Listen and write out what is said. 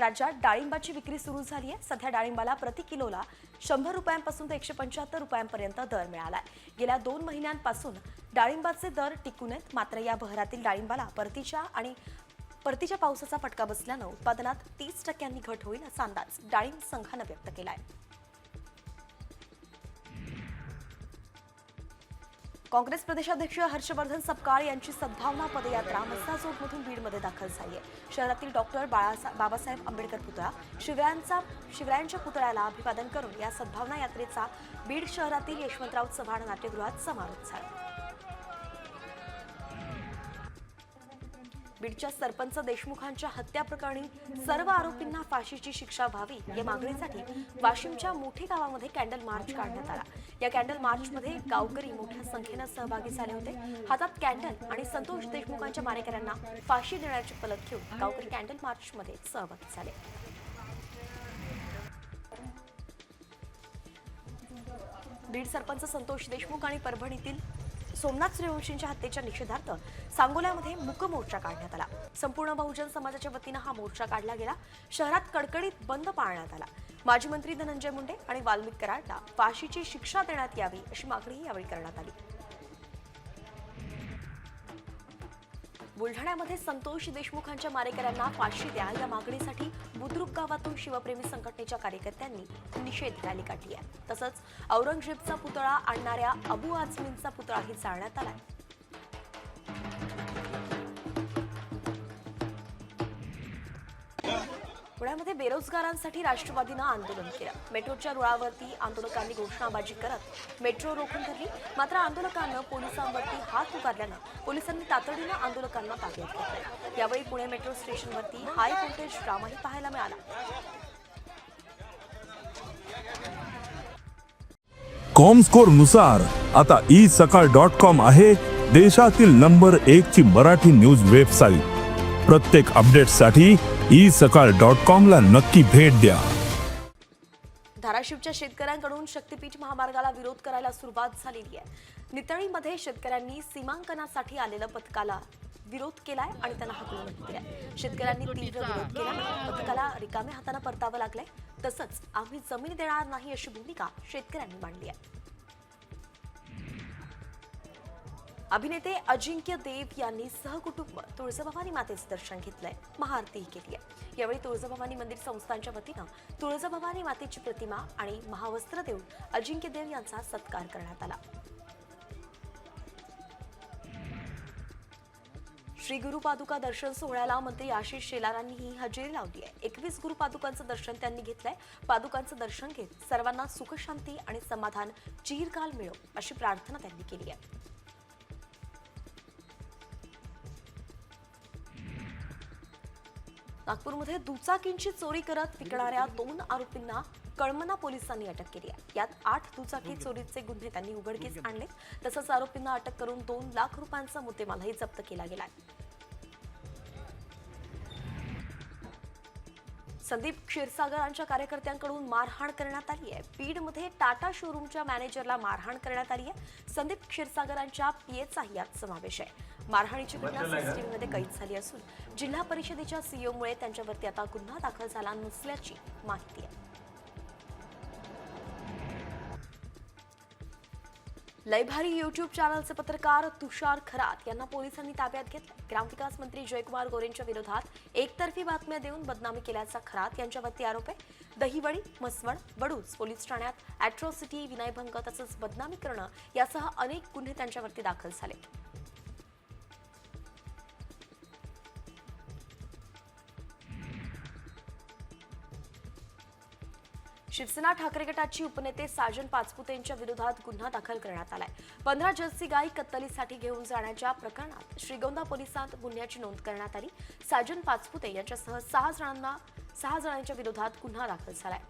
राज्यात डाळिंबाची विक्री सुरू झाली आहे. सध्या डाळिंबाला प्रति किलोला शंभर रुपयांपासून ते एकशे पंच्याहत्तर रुपयांपर्यंत दर मिळालाय. गेल्या दोन महिन्यांपासून डाळिंबाचे दर टिकून आहेत. मात्र या बहरातील डाळिंबाला परतीच्या आणि परतीच्या पावसाचा फटका बसल्यानं उत्पादनात तीस टक्क्यांनी घट होईल असा अंदाज डाळिंब संघानं व्यक्त केला आहे काँग्रेस प्रदेशाध्यक्ष हर्षवर्धन सपकाळ यांची सद्भावना पदयात्रा मस्साजोगमधून बीडमध्ये दाखल झाली आहे. शहरातील डॉक्टर बाळासा बाबासाहेब आंबेडकर पुतळा शिवरायांचा शिवरायांच्या पुतळ्याला अभिवादन करून या सद्भावना यात्रेचा बीड शहरातील यशवंतराव चव्हाण नाट्यगृहात समारोप झाला. बीडच्या सरपंच देशमुखांच्या हत्या प्रकरणी सर्व आरोपींना फाशीची शिक्षा व्हावी या मागणीसाठी वाशिमच्या मोठी गावामध्ये कॅन्डल मार्च काढण्यात आला. या कॅन्डल मार्चमध्ये गावकरी मोठ्या संख्येनं सहभागी झाले होते. हातात कॅन्डल आणि संतोष देशमुखांच्या मारेकऱ्यांना फाशी देण्याची पलक घेऊन गावकरी कॅन्डल मार्चमध्ये सहभागी झाले. बीड सरपंच संतोष देशमुख आणि परभणीतील सोमनाथ सूर्यवंशींच्या हत्येच्या निषेधार्थ सांगोल्यामध्ये मूक मोर्चा काढण्यात आला. संपूर्ण बहुजन समाजाच्या वतीनं हा मोर्चा काढला गेला. शहरात कडकडीत बंद पाळण्यात आला. माजी मंत्री धनंजय मुंडे आणि वाल्मिक कराडला फाशीची शिक्षा देण्यात यावी अशी मागणीही यावेळी करण्यात आली. बुलढाण्यामध्ये संतोष देशमुखांच्या मारेकऱ्यांना फाशी द्या या मागणीसाठी बुद्रुक गावातून शिवप्रेमी संघटनेच्या कार्यकर्त्यांनी निषेध रॅली काढली आहे. तसंच औरंगजेबचा पुतळा आणणाऱ्या अबू आझमींचा पुतळाही जाळण्यात आलाय. पुण्यामध्ये बेरोजगारांसाठी राष्ट्रवादीनं आंदोलन केलं. मेट्रोच्या रुळावरती आंदोलकांनी घोषणाबाजी करत मेट्रो रोखून धरली. मात्र आंदोलकांना पोलिसांवरती हात उगारल्यानं पोलिसांनी तातडीनं आंदोलकांना ताब्यात घेतलं. यावेळी पुणे मेट्रो स्टेशनवरती हाय व्होल्टेज ड्रामाही पाहायला मिळाला. कॉमस्कोरनुसार आता ई सकाळ डॉट कॉम आहे देशातील नंबर एक ची मराठी न्यूज वेबसाईट. प्रत्येक अपडेटसाठी ई सकाळ डॉट कॉम ला नक्की भेट द्या. धाराशिवच्या शेतकऱ्यांकडून शक्तीपीठ महामार्गाला विरोध करायला सुरुवात झालेली आहे. नितळीमध्ये शेतकऱ्यांनी सीमांकनासाठी आलेल्या पथकाला विरोध केलाय आणि त्यांना हकलून दिलाय शेतकऱ्यांनी तीव्र विरोध केल्यानं पथकाला रिकाम्या हाताने परतावं लागलंय. तसंच आम्ही जमीन देणार नाही अशी भूमिका शेतकऱ्यांनी मांडली आहे. अभिनेते अजिंक्य देव यांनी सहकुटुंब तुळजाभवानी मातेचं दर्शन घेतलंय. महाआरतीही केली आहे यावेळी तुळजाभवानी मंदिर संस्थांच्या वतीनं तुळजाभवानी मातेची प्रतिमा आणि महावस्त्र देऊन अजिंक्य देव यांचा सत्कार करण्यात आला. श्री गुरुपादुका दर्शन सोहळ्याला मंत्री आशिष शेलारांनीही हजेरी लावली आहे एकवीस गुरुपादुकांचं दर्शन त्यांनी घेतलंय. पादुकांचं दर्शन घेत सर्वांना सुखशांती आणि समाधान चिरकाल मिळो अशी प्रार्थना त्यांनी केली आहे नागपूरमध्ये दुचाकींची चोरी करत विकणाऱ्या दोन आरोपींना कळमना पोलिसांनी अटक केली आहे. यात आठ दुचाकी चोरीचे गुन्हे त्यांनी उघडकीस आणले. तसंच आरोपींना अटक करून दोन लाख रुपयांचा मुद्देमालही जप्त केला गेलाय संदीप क्षीरसागरांच्या कार्यकर्त्यांकडून मारहाण करण्यात आली आहे. बीडमध्ये टाटा शोरूमच्या मॅनेजरला मारहाण करण्यात आली आहे. संदीप क्षीरसागरांच्या पीएचाही यात समावेश आहे. मारहाणीची घटना सीसीटीव्हीमध्ये कैद झाली असून जिल्हा परिषदेच्या सीईओमुळे त्यांच्यावरती आता गुन्हा दाखल झाला नसल्याची माहिती आहे. लयभारी युट्यूब चॅनलचे पत्रकार तुषार खरात यांना पोलिसांनी ताब्यात घेतलं ग्रामविकास मंत्री जयकुमार गोरेंच्या विरोधात एकतर्फी बातम्या देऊन बदनामी केल्याचा खरात यांच्यावरती आरोप आहे. दहिवडी मसवण वडूज पोलीस ठाण्यात अॅट्रॉसिटी विनयभंग तसंच बदनामी करणं यासह अनेक गुन्हे त्यांच्यावरती दाखल झाले. शिवसेना ठाकरे गटाची उपनेते साजन पाचपुते यांच्या विरोधात गुन्हा दाखल करण्यात आलाय. पंधरा जर्सी गाई कत्तलीसाठी घेऊन जाण्याच्या प्रकरणात श्रीगोंदा पोलिसांत गुन्ह्याची नोंद करण्यात आली. साजन पाचपुते यांच्यासह सहा जणांना सहा जणांच्या विरोधात गुन्हा दाखल झालाय.